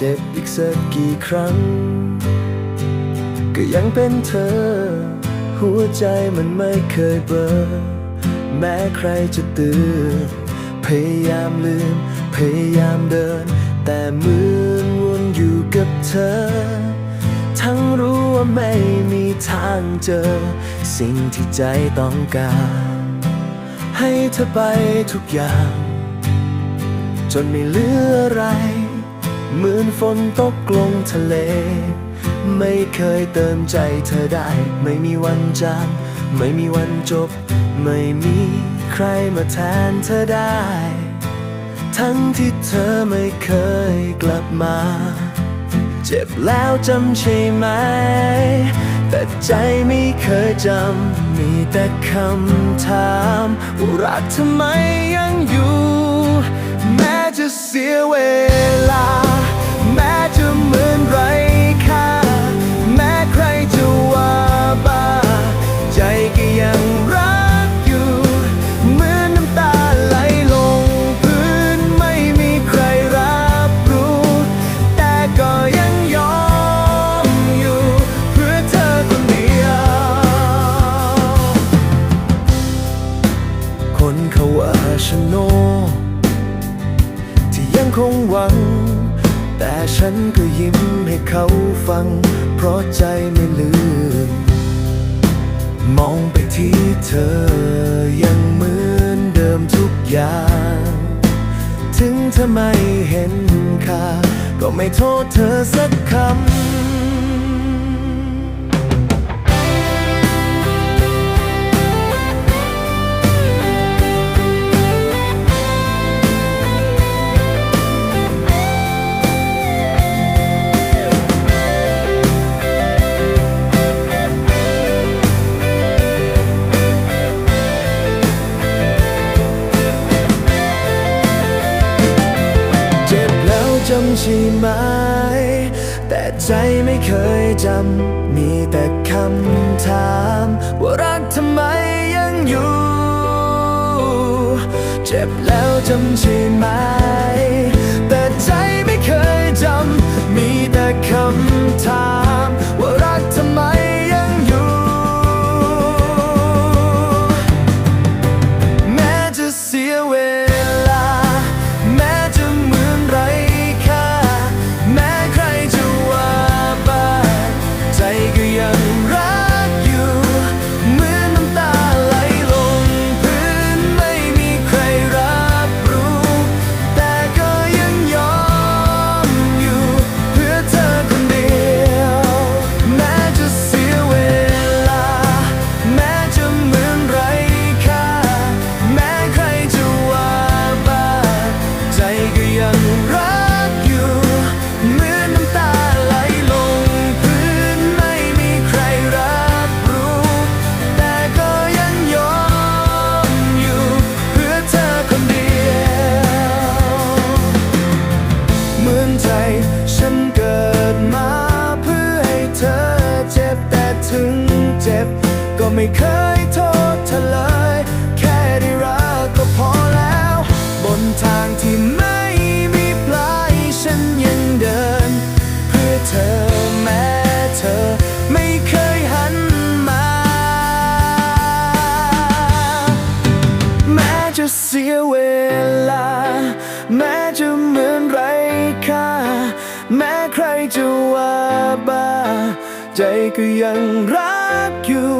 เจ็บอีกสักกี่ครั้ง ก็ยังเป็นเธอ หัวใจมันไม่เคยเบลอแม้ใครจะเตือนพยายามลืม พยายามเดิน แต่เหมือนวนอยู่กับเธอ ทั้งรู้ว่าไม่มีทางเจอ สิ่งที่ใจต้องการ ให้เธอไปทุกอย่าง จนไม่เหลืออะไร เหมือนฝนตกลงทะเล ไม่เคยเติมใจเธอได้ ไม่มีวันจางไม่มีวันจบ ไม่มีใครมาแทนเธอได้ ทั้งที่เธอไม่เคยกลับมา เจ็บแล้วจำใช่ไหม แต่ใจไม่เคยจำ มีแต่คำถามว่ารักทำไมยังอยู่ ฉันโน ที่ยังคงหวัง แต่ฉันก็ยิ้มให้เขาฟัง เพราะใจไม่ลืม มองไปที่เธอยังเหมือนเดิมทุกอย่าง ถึงเธอไม่เห็นค่า ก็ไม่โทษเธอสักคำ ใช่ไหม แต่ใจไม่เคยจำ มีแต่คำถาม ว่ารักทำไมยังอยู่ เจ็บแล้วจำใช่ไหม ไม่เคยโทษเธอเลย แค่ได้รักก็พอแล้ว บนทางที่ไม่มีปลายฉันยังเดิน เพื่อเธอแม้เธอไม่เคยหันมา แม้จะเสียเวลา แม้จะเหมือนไรค่า แม้ใครจะว่าบ้า ใจก็ยังรักอยู่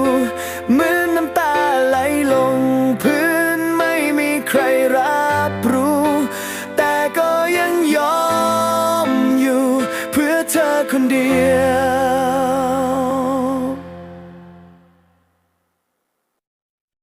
คนเดียว